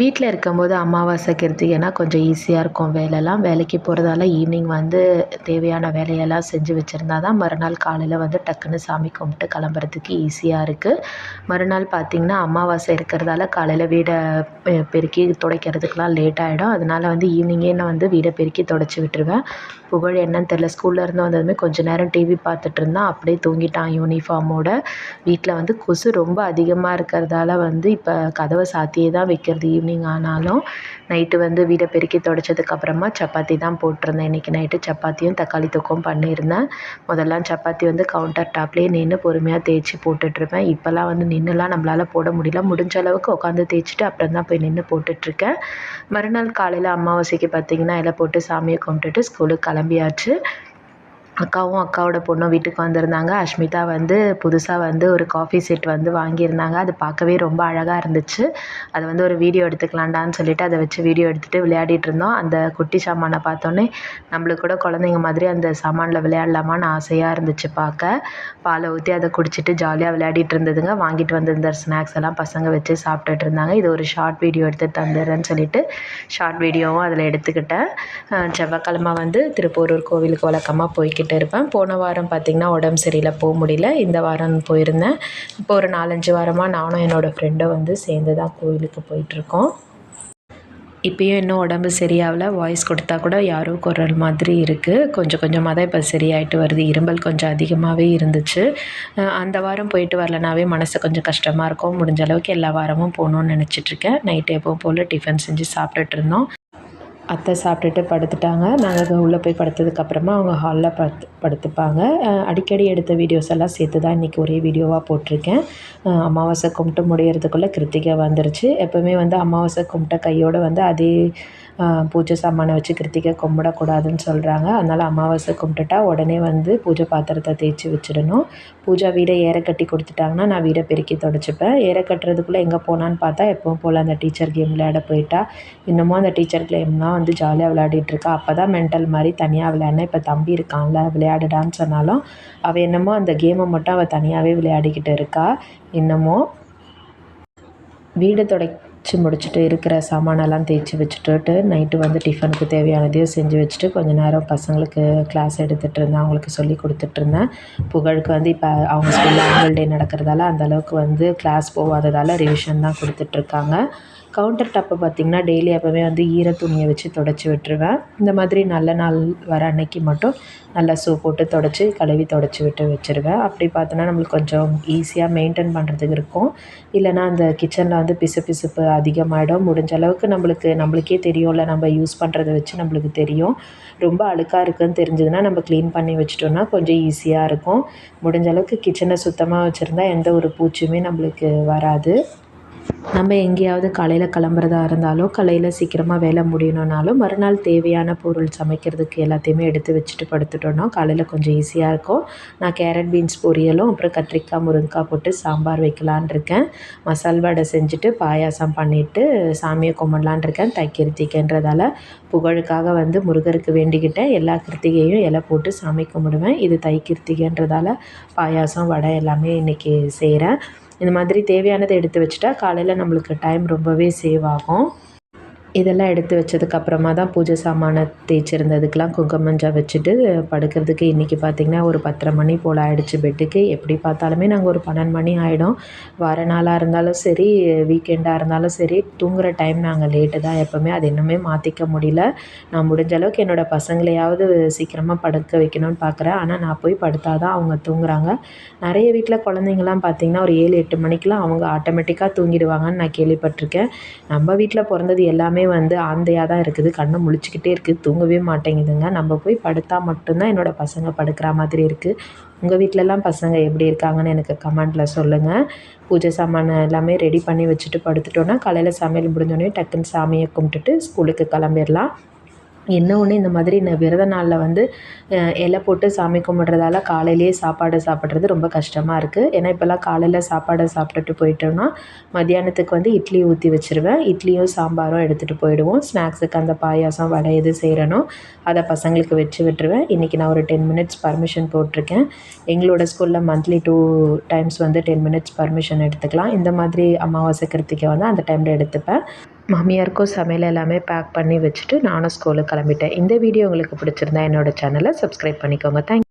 வீட்டில் இருக்கும்போது அமாவாசை கிருத்திகைனா கொஞ்சம் ஈஸியாக இருக்கும். வேலைலாம் வேலைக்கு போகிறதால ஈவினிங் வந்து தேவையான வேலையெல்லாம் செஞ்சு வச்சுருந்தா தான் மறுநாள் காலையில் வந்து டக்குன்னு சாமி கும்பிட்டு கிளம்புறதுக்கு ஈஸியாக இருக்குது மறுநாள் பார்த்திங்கன்னா அமாவாசை இருக்கிறதால காலையில் வீடை பெருக்கி துடைக்கிறதுக்குலாம் லேட் ஆகிடும் அதனால வந்து ஈவினிங்கே நான் வந்து வீடை பெருக்கி துடைச்சி விட்டுருவேன். புகழ் என்னன்னு தெரில ஸ்கூல்லேருந்து வந்ததுமே கொஞ்சம் நேரம் டிவி பார்த்துட்டு இருந்தான். அப்படியே தூங்கிட்டான் யூனிஃபார்மோட வீட்டில் வந்து கொசு ரொம்ப அதிகமாக இருக்கிறதால வந்து இப்போ கதவை சாத்தியே தான் வைக்கிறது ஈவினிங் ஆனாலும் நைட்டு வந்து வீடை பெருக்கி துடைச்சதுக்கப்புறமா சப்பாத்தி தான் போட்டிருந்தேன். இன்றைக்கி நைட்டு சப்பாத்தியும் தக்காளி தொக்கும் பண்ணியிருந்தேன். முதல்லாம் சப்பாத்தி வந்து கவுண்டர் டாப்லேயே நின்று பொறுமையாக தேய்ச்சி போட்டுட்ருப்பேன் இப்போல்லாம் வந்து நின்றுலாம் நம்மளால் போட முடியல. முடிஞ்ச அளவுக்கு உட்காந்து தேய்ச்சிட்டு அப்புறம் தான் போய் நின்று போட்டுட்ருக்கேன் மறுநாள் காலையில் அமாவாசைக்கு பார்த்திங்கன்னா இலை போட்டு சாமியை கும்பிட்டுட்டு ஸ்கூலுக்கு கிளம்பியாச்சு. அக்காவும் அக்காவோட பொண்ணும் வீட்டுக்கு வந்திருந்தாங்க. அஷ்மிதா வந்து புதுசாக வந்து ஒரு காஃபி செட் வந்து வாங்கியிருந்தாங்க. அது பார்க்கவே ரொம்ப அழகாக இருந்துச்சு. அதை வந்து ஒரு வீடியோ எடுத்துக்கலாண்டான்னு சொல்லிட்டு அதை வச்சு வீடியோ எடுத்துகிட்டு விளையாடிட்டு இருந்தோம். அந்த குட்டி சாமானை பார்த்தோன்னே நம்மளுக்கு கூட குழந்தைங்க மாதிரி அந்த சாமானில் விளையாடலாமான்னு ஆசையாக இருந்துச்சு பார்க்க. பாலை ஊற்றி அதை குடிச்சிட்டு ஜாலியாக விளையாடிட்டு இருந்ததுங்க. வாங்கிட்டு வந்திருந்த ஸ்நாக்ஸ் எல்லாம் பசங்க வச்சு சாப்பிட்டுட்டு இருந்தாங்க. இது ஒரு ஷார்ட் வீடியோ எடுத்து தந்துடுறேன்னு சொல்லிட்டு ஷார்ட் வீடியோவும் அதில் எடுத்துக்கிட்டேன். செவ்வாய்க்கிழமை வந்து திருப்பூரூர் கோவிலுக்கு வழக்கமாக போய்க்கிட்டு போய்கிட்டு இருப்பேன். போன வாரம் பார்த்திங்கன்னா உடம்பு சரியில்லை போக முடியல. இந்த வாரம் போயிருந்தேன். இப்போ ஒரு நாலஞ்சு வாரமாக நானும் என்னோடய ஃப்ரெண்டும் வந்து சேர்ந்து தான் கோயிலுக்கு போயிட்டுருக்கோம். இப்போயும் இன்னும் உடம்பு சரியாகல. வாய்ஸ் கொடுத்தா கூட யாரோ குரல் மாதிரி இருக்குது கொஞ்சம் கொஞ்சமாக தான் இப்போ சரியாயிட்டு வருது. இரும்பல் கொஞ்சம் அதிகமாகவே இருந்துச்சு. அந்த வாரம் போயிட்டு வரலனாவே மனசு கொஞ்சம் கஷ்டமாக இருக்கும். முடிஞ்ச அளவுக்கு எல்லா வாரமும் போகணுன்னு நினச்சிட்ருக்கேன் நைட்டு எப்போ போல் டிஃபன் செஞ்சு சாப்பிட்டுட்டு இருந்தோம். அத்தை சாப்பிட்டுட்டு படுத்துட்டாங்க. நாங்கள் உள்ளே போய் படுத்ததுக்கப்புறமா அவங்க ஹாலில் படுத்து படுத்துப்பாங்க. அடிக்கடி எடுத்த வீடியோஸ் எல்லாம் சேர்த்து தான் இன்றைக்கி ஒரே வீடியோவாக போட்டிருக்கேன். அமாவாசை கும்பிட்டு முடியறதுக்குள்ளே கிருத்திகை வந்துருச்சு. எப்போவுமே வந்து அமாவாசை கும்பிட்ட கையோடு வந்து அதே பூஜை சாமானை வச்சு கிருத்திகை கும்பிடக்கூடாதுன்னு சொல்கிறாங்க அதனால் அமாவாசை கும்பிட்டுட்டா உடனே வந்து பூஜை பாத்திரத்தை தேய்ச்சி வச்சிடணும். பூஜா வீடை ஏற கட்டி கொடுத்துட்டாங்கன்னா நான் வீடை பெருக்கி தொடச்சிப்பேன். ஏற கட்டுறதுக்குள்ளே எங்கே போனான்னு பார்த்தா எப்பவும் போல் அந்த டீச்சர் கேம் விளையாட போயிட்டா. இன்னமும் அந்த டீச்சர் கேம்லாம் வந்து ஜாலியாக விளையாடிட்டுருக்கா அப்போ தான் மென்டல் மாதிரி தனியாக விளையாடினா இப்போ தம்பி இருக்கான்ல விளையாடுடான்னு சொன்னாலும் அவள் என்னமோ அந்த கேமை மட்டும் அவள் தனியாகவே விளையாடிக்கிட்டு இருக்கா. இன்னமும் வீடு தொடை வச்சு முடிச்சுட்டு இருக்கிற சாமானெல்லாம் தேய்ச்சி வச்சுட்டு நைட்டு வந்து டிஃபனுக்கு தேவையானதையும் செஞ்சு வச்சுட்டு கொஞ்ச நேரம் பசங்களுக்கு கிளாஸ் எடுத்துகிட்டு இருந்தேன். அவங்களுக்கு சொல்லி கொடுத்துட்ருந்தேன் புகழுக்கு வந்து இப்போ அவங்க ஸ்கூலில் ஆனுவல் டே நடக்கிறதால அந்தளவுக்கு வந்து கிளாஸ் போகாததால் ரிவிஷன் தான் கொடுத்துட்ருக்காங்க கவுண்டர் டாப்பை பார்த்திங்கன்னா டெய்லி எப்போவுமே வந்து ஈர துணியை வச்சு தொடச்சி விட்டுருவேன். இந்த மாதிரி நல்ல நாள் வர அன்னைக்கு மட்டும் நல்லா சோப் போட்டு தொடச்சி கழுவி தொடச்சி விட்டு வச்சுருவேன். அப்படி பார்த்தோன்னா நம்மளுக்கு கொஞ்சம் ஈஸியாக மெயின்டைன் பண்ணுறதுக்கு இருக்கும். இல்லைனா அந்த கிச்சனில் வந்து பிசு பிசுப்பு அதிகமாகிடும் முடிஞ்ச அளவுக்கு நம்மளுக்கு நம்மளுக்கே தெரியும்ல நம்ம யூஸ் பண்ணுறத வச்சு நம்மளுக்கு தெரியும். ரொம்ப அழுக்காக இருக்குதுன்னு தெரிஞ்சதுன்னா நம்ம க்ளீன் பண்ணி வச்சிட்டோம்னா கொஞ்சம் ஈஸியாக இருக்கும். முடிஞ்ச அளவுக்கு கிச்சனை சுத்தமாக வச்சுருந்தா எந்த ஒரு பூச்சியுமே நம்மளுக்கு வராது. நம்ம எங்கேயாவது காலையில் கிளம்புறதா இருந்தாலும் காலையில் சீக்கிரமாக வேலை முடியணுன்னாலும் மறுநாள் தேவையான பொருள் சமைக்கிறதுக்கு எல்லாத்தையுமே எடுத்து வச்சுட்டு படுத்துட்டோன்னா காலையில் கொஞ்சம் ஈஸியாக இருக்கும். நான் கேரட் பீன்ஸ் பொரியலும் அப்புறம் கத்திரிக்காய் முருங்கைக்காய் போட்டு சாம்பார் வைக்கலான் இருக்கேன். மசால் வடை செஞ்சுட்டு பாயாசம் பண்ணிவிட்டு சாமியை கும்பிடலான் இருக்கேன். தை கிருத்திகைன்றதால புகழுக்காக வந்து முருகருக்கு வேண்டிக்கிட்டேன். எல்லா கிருத்திகையும் இலை போட்டு சாமி கும்பிடுவேன். இது தை கிருத்திகைன்றதால பாயாசம் வடை எல்லாமே இன்றைக்கி செய்கிறேன் இந்த மாதிரி தேவையானதை எடுத்து வச்சுட்டா காலையில் நம்மளுக்கு டைம் ரொம்பவே சேவ் ஆகும். இதெல்லாம் எடுத்து வச்சதுக்கப்புறமா தான் பூஜை சாமானை தேய்ச்சிருந்ததுக்கெலாம் குங்குமஞ்சா வச்சுட்டு படுக்கிறதுக்கு இன்றைக்கி பார்த்திங்கன்னா ஒரு பத்தரை மணி போல் ஆகிடுச்சு பெட்டுக்கு. எப்படி பார்த்தாலுமே நாங்கள் ஒரு பன்னெண்டு மணி ஆகிடும் வார நாளாக இருந்தாலும் சரி வீக்கெண்டாக இருந்தாலும் சரி தூங்குகிற டைம் நாங்கள் லேட்டு தான் எப்போவுமே. அது இன்னுமே மாற்றிக்க முடியல. நான் முடிஞ்ச அளவுக்கு என்னோடய பசங்களையாவது சீக்கிரமாக படுக்க வைக்கணும்னு பார்க்குறேன் ஆனால் நான் போய் படுத்தால் தான் அவங்க தூங்குறாங்க. நிறைய வீட்டில் குழந்தைங்களாம் பார்த்திங்கன்னா ஒரு ஏழு எட்டு மணிக்கெலாம் அவங்க ஆட்டோமேட்டிக்காக தூங்கிடுவாங்கன்னு நான் கேள்விப்பட்டிருக்கேன். நம்ம வீட்டில் பிறந்தது எல்லாமே வந்து ஆந்தையாக தான் இருக்குது. கண்ணை முழிச்சிக்கிட்டே இருக்குது தூங்கவே மாட்டேங்குதுங்க. நம்ம போய் படுத்தால் மட்டும்தான் என்னோடய பசங்க படுக்கிற மாதிரி இருக்குது உங்கள் வீட்டிலலாம் பசங்க எப்படி இருக்காங்கன்னு எனக்கு கமெண்ட்டில் சொல்லுங்கள் பூஜை சாமான் எல்லாமே ரெடி பண்ணி வச்சுட்டு படுத்துட்டோன்னா காலையில் சமையல் முடிஞ்சோடனே டக்குன்னு சாமியை கும்பிட்டுட்டு ஸ்கூலுக்கு கிளம்பிடலாம். என்ன ஒன்று இந்த மாதிரி நான் விரத நாளில் வந்து இலை போட்டு சாமி கும்பிட்றதால காலையிலேயே சாப்பாடு சாப்பிட்றது ரொம்ப கஷ்டமாக இருக்குது ஏன்னா இப்போல்லாம் காலையில் சாப்பாடை சாப்பிட்டுட்டு போயிட்டோம்னா மத்தியானத்துக்கு வந்து இட்லி ஊற்றி வச்சுருவேன். இட்லியும் சாம்பாரும் எடுத்துகிட்டு போயிடுவோம். ஸ்நாக்ஸுக்கு அந்த பாயாசம் வடை எது செய்கிறனோ அதை பசங்களுக்கு வச்சு விட்டுருவேன். இன்றைக்கி நான் ஒரு டென் மினிட்ஸ் பர்மிஷன் போட்டிருக்கேன். எங்களோட ஸ்கூலில் மந்த்லி டூ டைம்ஸ் வந்து டென் மினிட்ஸ் பர்மிஷன் எடுத்துக்கலாம். இந்த மாதிரி அமாவாசை கிருத்திகை வந்து அந்த டைமில் எடுத்துப்பேன். மாமியாருக்கும் சமையல் எல்லாமே பேக் பண்ணி வச்சுட்டு நானும் ஸ்கூலுக்கு கிளம்பிட்டேன். இந்த வீடியோ உங்களுக்கு பிடிச்சிருந்தா என்னோடய சேனலை சப்ஸ்கிரைப் பண்ணிக்கோங்க. தேங்க்